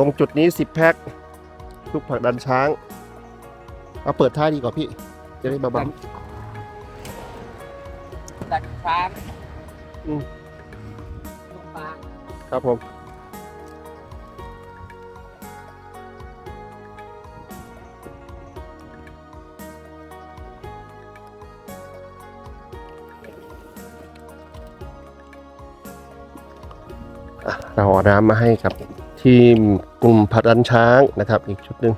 ตรงจุดนี้สิบแพ็คลูกผักดันช้าง เอาเปิดท่าดีกว่าพี่ จะได้เบาดักฟ้าอืมลูกปลาๆครับผม อะเราเอาน้ำมาให้กับทีม กลุ่มผัดดันช้างนะครับอีกชุดหนึ่ง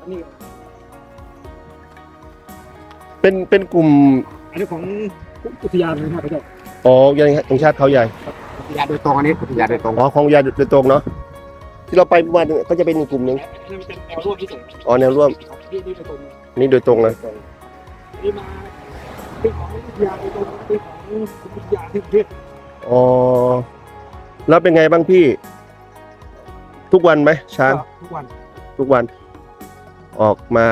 อันนี้เป็นเป็นกลุ่มอันนี้ของอุทยานนะครับพี่เจ้าอ๋อยังไงองชาติเขาใหญ่อุทยานโดยตรงอันนี้อุทยานโดยตรงอ๋อของยาโดยตรงเนาะที่เราไปเมื่อวานก็จะเป็นอีกกลุ่มหนึ่งนี่มันเป็นแนวร่วมที่สุดอ๋อแนวร่วมนี่นี่โดยตรงนี่โดยตรงเลยนี่มาเป็นของอุทยานโดยตรงเป็นของอุทยานที่ประเทศอ๋อ แล้วเป็นไงบ้างพี่ ทุกวันไหมช้าง ทุกวัน ทุกวัน ออกมา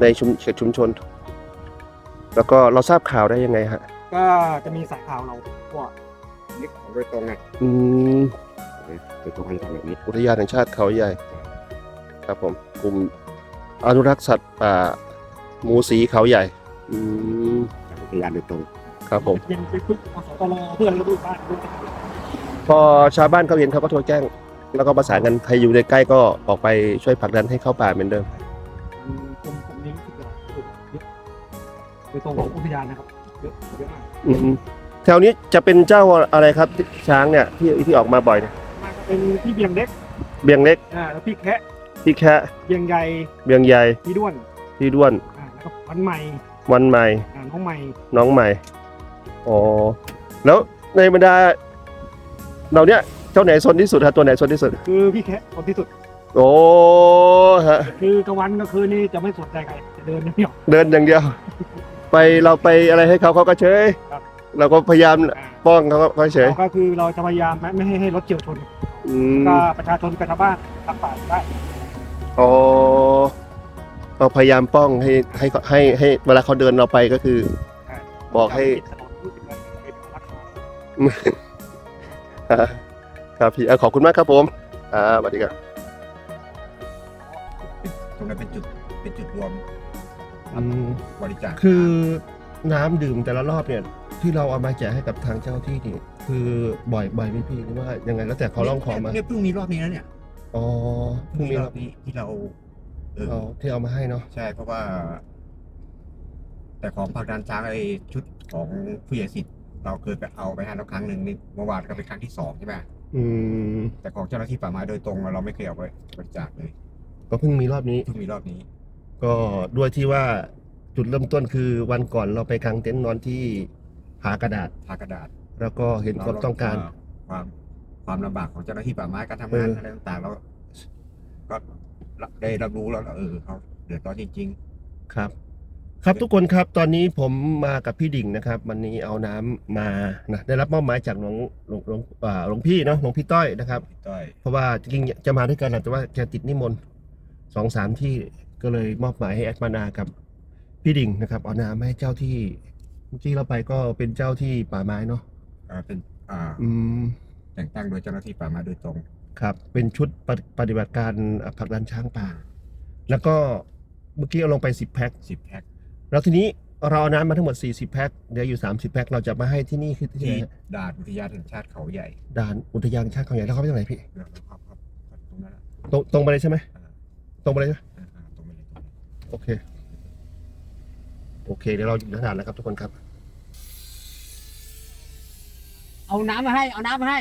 ในชุมเขตชุมชน แล้วก็เราทราบข่าวได้ยังไงฮะ ก็จะมีสายข่าวเราว่านี่ของโดยตรงไงอืมโดยตรงให้ทำแบบนี้อุทยานแห่งชาติเขาใหญ่ ครับผมกลุ่มอนุรักษ์สัตว์ป่าหมูสีเขาใหญ่ อืมอุทยานโดยตรง ครับผมเป็นเป็นพึ่งอสตรเพื่อนระบุบ้านด้วย พอชาวบ้านเขาเห็นเขาก็โทรแจ้ง แล้วก็ประสานกันใครอยู่ในใกล้ก็ออกไปช่วยผลักดันให้เข้าป่าเหมือนเดิมกรมผมนี้รู้สึกจะโดยตรงของอุทยานนะครับเยอะเยอะมากอืมแถวนี้จะเป็นเจ้าอะไรครับที่ช้างเนี่ยที่ที่ออกมาบ่อยเนี่ยมาเป็นพี่เบียงเล็กเบียงเล็กอ่าแล้วพี่แคะพี่แคะเบียงใหญ่เบียงใหญ่พี่ด้วนพี่ด้วนอ่าแล้วก็วันใหม่วันใหม่อ่าน้องใหม่น้องใหม่อ๋อแล้วในบรรดา เราเนี่ยเจ้าไหนซนที่สุดฮะตัวไหนซนที่สุด คือพี่แคะคนที่สุด โอ้ฮะคือกลางวันกลางคืนนี่จะไม่สนใจใครจะเดินอย่างเดียว เดินอย่างเดียว ไปเราไปอะไรให้เขาเขาก็เฉยครับ เราก็พยายามอ่าป้องเขาก็เขาเฉยก็คือเราจะพยายามไม่ไม่ให้ให้รถเฉียวชน อืมก็ประชาชนกับชาวบ้านรักป่าได้อ๋อเราพยายามป้องให้ให้ให้ให้เวลาเขาเดินเราไปก็คือ บอกให้ถนนรู้สึกว่าเป็นรักษาอ่า ครับพี่อะขอบคุณมากครับผมอ่าสวัสดีครับ ตรงนั้นเป็นจุดเป็นจุดรวมบริจาคคือน้ำดื่มแต่ละรอบเนี่ย ที่เราเอามาแจกให้กับทางเจ้าที่นี่คือบ่อยบ่อยไหมพี่หรือว่ายังไงแล้วแต่เขาร้องขอมาเนี่ยเพิ่งมีรอบนี้นะเนี่ยอ๋อเพิ่งมีรรออบบนี้ที่เราเอออ๋อที่เอามาให้เนาะใช่เพราะว่า แต่ของผักดันช้างไอ้ชุดของผู้ใหญ่สิทธิ์ เราเคยไปเอาไปให้แล้วครั้งหนึ่งนี่เมื่อวานก็เป็นครั้งที่สองใช่ไหมอืมแต่ของเจ้าหน้าที่ป่าไม้โดยตรงเราไม่เคยเอาไปบริจาคเลยก็เพิ่งมีรอบนี้ เพิ่งมีรอบนี้ ก็ด้วยที่ว่าจุดเริ่มต้นคือวันก่อนเราไปกางเต็นท์นอนที่ผากระดาษ ทากระดาษแล้วก็เห็นความต้องการ ความความลำบากของเจ้าหน้าที่ป่าไม้การทำงานเอออ อะไรต่างๆเราก็ได้รับรู้แล้วเออเขาเดือดร้อนจริงๆครับ ครับทุกคนครับตอนนี้ผมมากับพี่ดิ่งนะครับ วันนี้เอาน้ำมานะได้รับมอบหมายจากหลวงหลวงหลวงอ่าหลวงพี่เนาะหลวงพี่ต้อยนะครับพี่ต้อยเพราะว่าจริงๆจะมาด้วยกันแหละแต่ว่าแกติดนิมนต์สองสามที่ก็เลยมอบหมายให้แอดมานากับพี่ดิ่งนะครับ เอาน้ำมาให้เจ้าที่เมื่อกี้เราไปก็เป็นเจ้าที่ป่าไม้เนาะอ่าเป็นอ่าอืมแต่งตั้งโดยเจ้าหน้าที่ป่าไม้โดยตรง ครับ เป็นชุดปฏิปฏิบัติการอะผลักดันช้างป่า แล้วก็เมื่อกี้เอาลงไปสิบแพ็คสิบแพ็ค แล้วทีนี้เราเอาน้ำมาทั้งหมด 40 แพ็คเหลืออยู่ 30 แพ็คเราจะมาให้ที่นี่คือที่ไหที่นฮะด่านอุทยานแห่งชาติเขาใหญ่ด่านอุทยานชาติเขาใหญ่แล้วเขาไปทางไหนพี่ครับครับครับตรงนั้นแหละตรงตรงไปเลยใช่ไหมอ่าตรงไปเลยใช่ไหมอ่าอ่าตรงไปเลยตรงไปเลยโอเค โอเค เดี๋ยวเราอยู่ที่ด่านแล้วครับทุกคนครับ เอาน้ำมาให้ เอาน้ำมาให้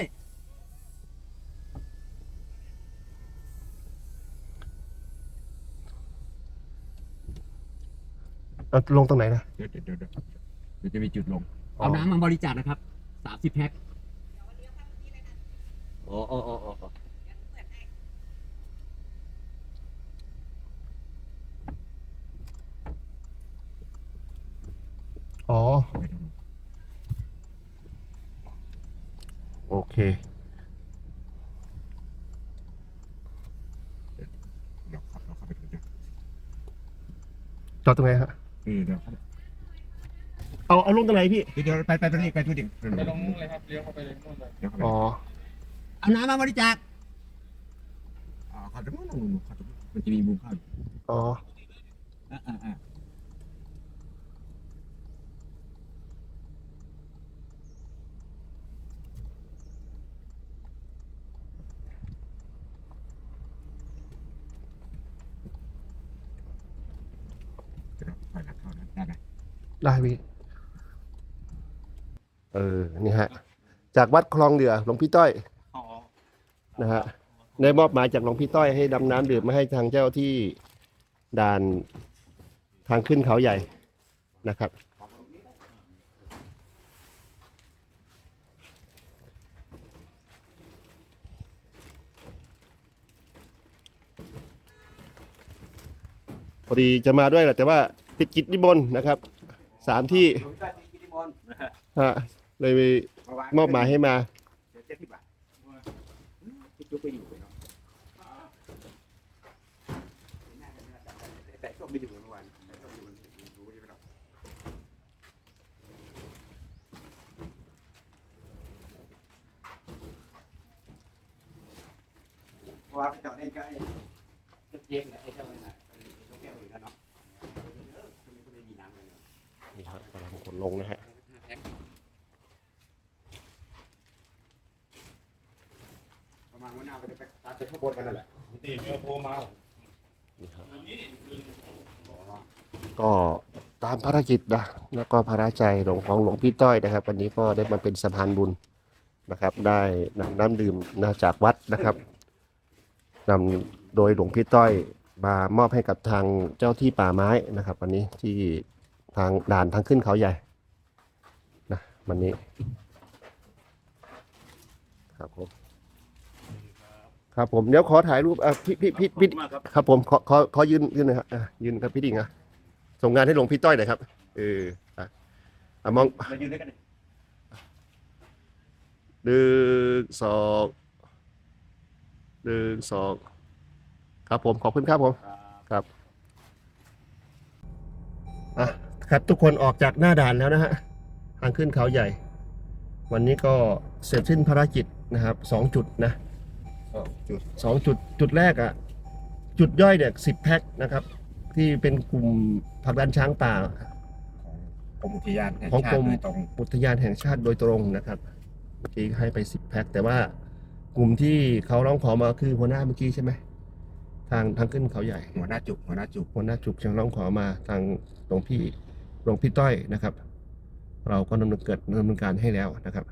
เราลงตรงไหนนะ เดี๋ยวเดี๋ยวเดี๋ยวเดี๋ยวเดี๋ยวจะมีจุดลง เอาน้ำมาบริจาคนะครับสามสิบแพ็คอ๋ออ๋ออ๋ออ๋ออ๋อ โอเค เดี๋ยวเข้าเราเข้าไปดูเดี๋ยวจอดตรงไหนฮะ เออเดี๋ยวเข้าไปเอาเอาลงตรงไหนพี่ เดี๋ยวเดี๋ยวไปไปไปนี่ไปดูดิไปตรงนู้นเลยครับเลี้ยวเข้าไปเลยนู่นเลยเดี๋ยวเข้าไปอ๋อเอาน้ำมาบริจาคอ่าเขาจะนู่นนู่นเขาจะมันจะมีมุมเข้าอยู่อ๋ออ่าอ่าอ่าเดี๋ยว ถอยหลังเข้านะได้ไหมได้พี่เออนี่ฮะ จากวัดคลองเดือหลวงพี่ต้อยอ๋อนะฮะได้มอบหมายจากหลวงพี่ต้อยให้ดำน้ำดื่มมาให้ทางเจ้าที่ด่านทางขึ้นเขาใหญ่นะครับ พอดีจะมาด้วยแหละแต่ว่า ติดกิจนิมนต์นะครับสามที่หลวงตาจีกิติมนต์ฮะเลยมอบหมายให้มาเดี๋ยวเจ็ดสิบบาทจุ๊บไปอยู่เนาะแต่ก็ไม่อยู่เมื่อวานแต่ก็อยู่รู้ใช่ไหมครับเพราะว่าเจาะได้ใกล้เย็นๆไอ้เจ้านั่นน่ะไอ้เจ้าแก้วอยู่แล้วเนาะเออตรงนี้ก็ไม่มีน้ำเลย นี่ฮะกำลังขนลงนะฮะ ประมาณว่าหน้าไป ไปตามไปข้างบนกันนั่นแหละนี่เมียโทรมานี่ครับก็ตามภารกิจนะแล้วก็ภาระใจหลวงของหลวงพี่ต้อยนะครับ วันนี้ก็ได้มาเป็นสะพานบุญนะครับ ได้นำน้ำดื่มมาจากวัดนะครับนำโดยหลวงพี่ต้อยมามอบให้กับทางเจ้าที่ป่าไม้นะครับ วันนี้ที่ทางด่านทางขึ้นเขาใหญ่นะวันนี้ครับผม ครับผมเดี๋ยวขอถ่ายรูปอะพี่พี่พี่พี่มากครับครับผมขอขอขอยืนยืนหน่อยครับอะยืนครับพี่ดิ่งอะส่งงานให้หลวงพี่ต้อยหน่อยครับเอออะอะมองมายืนด้วยกันเลยหนึ่งสองหนึ่งสองครับผมขอบคุณครับผมครับอะครับทุกคนออกจากหน้าด่านแล้วนะฮะทางขึ้นเขาใหญ่ วันนี้ก็เสร็จสิ้นภารกิจนะครับสองจุดนะ จุดสองจุดจุดแรกอะ่ะจุดย่อยเนี่ยสิบแพ็คนะครับ ที่เป็นกลุ่มผลักดันช้างป่า ของกรมอุทยานแห่งของชากรติม โดยตรงอุทยานแห่งชาติโดยตรงนะครับเมื่อกี้ให้ไปสิบแพ็คแต่ว่ากลุ่มที่เขาร้องขอมาคือหัวหน้าเมื่อกี้ใช่ไหมทางทางขึ้นเขาใหญ่ หัวหน้าจุกหัวหน้าจุกหัวหน้าจุกยังร้องขอมาทางหลวงพี่หลวงพี่ต้อยนะครับ เราก็ดำเนินเกิดดำเนินการให้แล้วนะครับ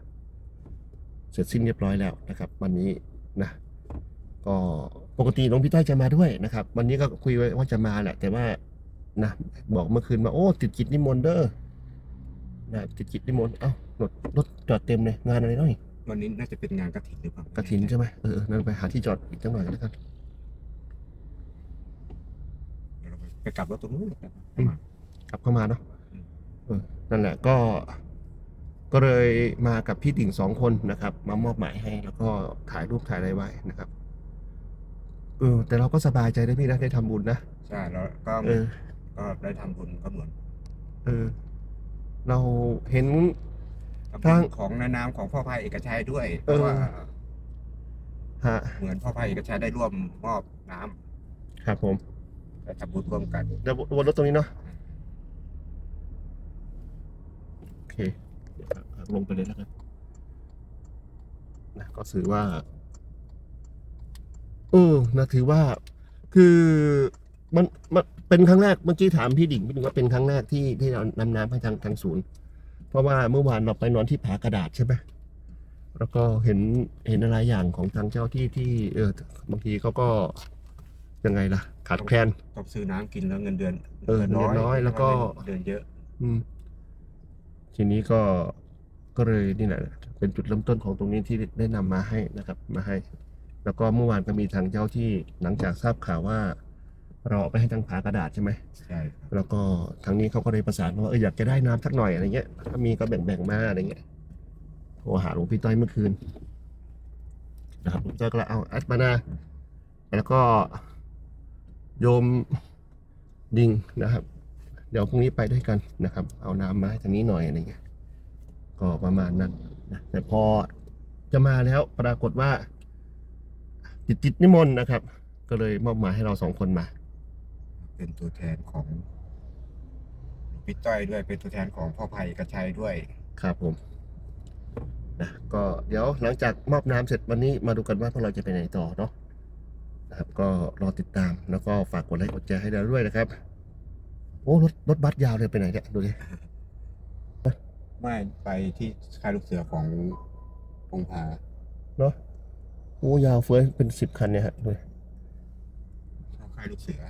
เสร็จสิ้นเรียบร้อยแล้วนะครับ วันนี้นะ ก็ปกติหลวงพี่ต้อยจะมาด้วยนะครับ วันนี้ก็คุยไว้ว่าจะมาแหละ แต่ว่านะบอกเมื่อคืนมาโอ้ ติดกิจนิมนต์เด้อนะติดกิจนิมนต์เอ้ารถรถจอดเต็มเลยงานอะไรน้อยวันนี้น่าจะเป็นงานกระถิ่นหรือเปล่ากระถินใช่ไหมเออเออนั่นไปหาที่จอดอีกจังหน่อยแล้วกันเดี๋ยวเราไปกลับรถตรงนู้นนะครับกลับเข้ามาเนาะเออนั่นแหละก็ ก็เลยมากับพี่ติ่งสองคนนะครับ มามอบหมายให้ แล้วก็ถ่ายรูปถ่ายอะไรไว้นะครับ เออแต่เราก็สบายใจได้พี่นะได้ทำบุญนะใช่แล้วก็เออ ก็ได้ทำบุญก็เหมือนเออ เราเห็น ทำบุทางญของในนามของพ่อพายเอกชัยด้วยเพเออ ราะว่าฮะเหมือนพ่อพายเอกชัยได้ร่วมมอบน้ครับผมำและทำบุญร่วมกันเดี๋ยววนรถตรงนี้เนาะโอเคเดี๋ยวลงไปเลยแล้วกันนะก็ถือว่า เออนะถือว่าคือมันมันเป็นครั้งแรกเมื่อกี้ถามพี่ดิ่งพี่ดิ่งว่าเป็นครั้งแรกที่ที่เรานำน้ำให้ทางทางศูนย์ เพราะว่าเมื่อวานเราไปนอนที่ผากระดาษใช่ไหมแล้วก็เห็นเห็นอะไรอย่างของทางเจ้าที่ที่เออบางทีเขาก็ยังไงล่ะ ขาดแคลนต้องซื้อน้ำกินแล้วเงินเดือนเออเงินเดือนน้อยแล้วก็เดือนเยอะ อืม ทีนี้ก็ก็เลยนี่แหละเป็นจุดเริ่มต้นของตรงนี้ที่ได้นำมาให้นะครับ มาให้ แล้วก็เมื่อวานก็มีทางเจ้าที่หลังจากทราบข่าวว่า เราเอาไปให้ทางผากระดาษใช่ไหมใช่ครับแล้วก็ทางนี้เขาก็เลยประสานมาว่าเอออยากจะได้น้ำสักหน่อยอะไรเงี้ยถ้ามีก็แบ่งๆมาอะไรเงี้ยโทรหาหลวงพี่ต้อยเมื่อคืนนะครับหลวงพี่ต้อยก็เลยเอาแอดมานาแล้วก็โยมดิงนะครับ เดี๋ยวพรุ่งนี้ไปด้วยกันนะครับ เอาน้ำมาให้ทางนี้หน่อยอะไรเงี้ยก็ประมาณนั้นนะแต่พอจะมาแล้วปรากฏว่า จิตจิตนิมนต์นะครับ ก็เลยมอบหมายให้เราสองคนมา เป็นตัวแทนของหลวงพี่ต้อยด้วยเป็นตัวแทนของพ่อภัยกระชัยด้วยครับผมนะก็เดี๋ยวหลังจากมอบน้ำเสร็จวันนี้มาดูกันว่าพวกเราจะไปไหนต่อเนาะนะครับ ก็รอติดตามแล้วก็ฝากกดไลค์กดแชร์ให้เราด้วยนะครับ โอ้รถรถบัสยาวเลยไปไหนเนี่ยดูดิไม่ไปที่ค่ายลูกเสือขององค์ผาเนาะ โอ้ยาวเฟ้ยเป็นสิบคันเนี่ยฮะดูดิเข้าค่ายลูกเสือ